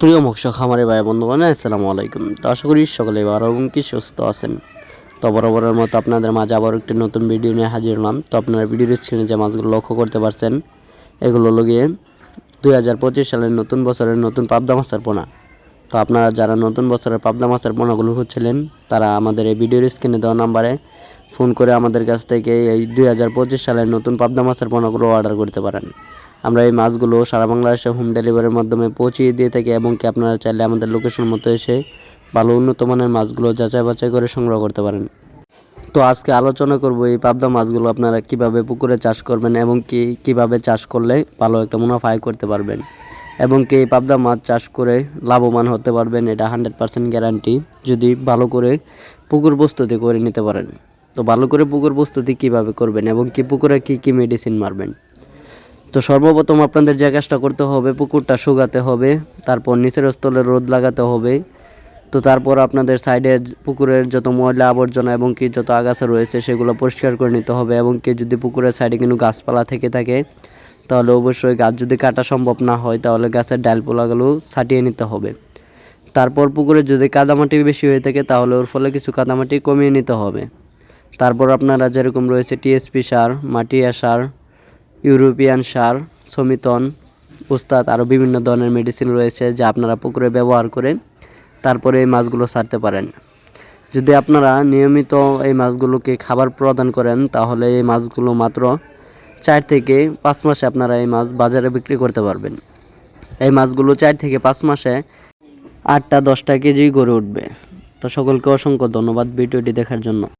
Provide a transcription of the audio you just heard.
প্রিয় মৎস্য খামারে ভাই বন্ধুগণ, আসসালামু আলাইকুম। তো আশা করি সকলে ভালো এবং কি সুস্থ আছেন। তো বরাবরের মতো আপনাদের মাঝে আবার একটি নতুন ভিডিও নিয়ে হাজির হলাম। তো আপনারা ভিডিওর স্ক্রিনে যে মাছগুলো লক্ষ্য করতে পারছেন, এগুলো লগিয়ে দুই হাজার পঁচিশ সালের নতুন বছরের নতুন পাবদা মাছের পোনা। তো আপনারা যারা নতুন বছরের পাবদা মাছের পোনাগুলো খুঁজছিলেন, তারা আমাদের এই ভিডিওর স্ক্রিনে দেওয়া নাম্বারে ফোন করে আমাদের কাছ থেকে এই দুই হাজার পঁচিশ সালের নতুন পাবদা মাছের পোনাগুলো অর্ডার করতে পারেন। আমরা এই মাছগুলো সারা বাংলাদেশে হোম ডেলিভারির মাধ্যমে পৌঁছিয়ে দিয়ে থাকি এবং কি আপনারা চাইলে আমাদের লোকেশন মতো এসে ভালো উন্নত মানের মাছগুলো যাচাই বাছাই করে সংগ্রহ করতে পারেন। তো আজকে আলোচনা করব এই পাবদা মাছগুলো আপনারা কীভাবে পুকুরে চাষ করবেন এবং কি, কীভাবে চাষ করলে ভালো একটা মুনাফা আয় করতে পারবেন এবং কি এই পাবদা মাছ চাষ করে লাভবান হতে পারবেন এটা হান্ড্রেড পার্সেন্ট গ্যারান্টি যদি ভালো করে পুকুর প্রস্তুতি করে নিতে পারেন। তো ভালো করে পুকুর প্রস্তুতি কীভাবে করবেন এবং কি পুকুরে কি কি মেডিসিন মারবেন? তো সর্বপ্রথম আপনাদের যে কাজটা করতে হবে, পুকুরটা শুকাতে হবে, তারপর নিচের স্থলে রোদ লাগাতে হবে। তো তারপর আপনাদের সাইডে পুকুরের যত ময়লা আবর্জনা এবং কি যত আগাছা রয়েছে, সেগুলো পরিষ্কার করে নিতে হবে এবং কি যদি পুকুরের সাইডে কিন্তু গাছপালা থেকে থাকে, তাহলে অবশ্যই গাছ যদি কাটা সম্ভব না হয়, তাহলে গাছের ডালপালাগুলো ছাটিয়ে নিতে হবে। তারপর পুকুরে যদি কাদামাটি বেশি হয়ে থাকে, তাহলে ওর ফলে কিছু কাদামাটি কমিয়ে নিতে হবে। তারপর আপনারা যেরকম রয়েছে টিএসপি সার, মাটিয়া সার ইউরোপিয়ান সার, সমিতন, উস্তাদ আরও বিভিন্ন ধরনের মেডিসিন রয়েছে যা আপনারা পুকুরে ব্যবহার করে তারপরে এই মাছগুলো ছাড়তে পারেন। যদি আপনারা নিয়মিত এই মাছগুলোকে খাবার প্রদান করেন, তাহলে এই মাছগুলো মাত্র চার থেকে পাঁচ মাসে আপনারা এই মাছ বাজারে বিক্রি করতে পারবেন। এই মাছগুলো চার থেকে পাঁচ মাসে আটটা দশটা কেজি গড়ে উঠবে। তো সকলকে অসংখ্য ধন্যবাদ ভিডিওটি দেখার জন্য।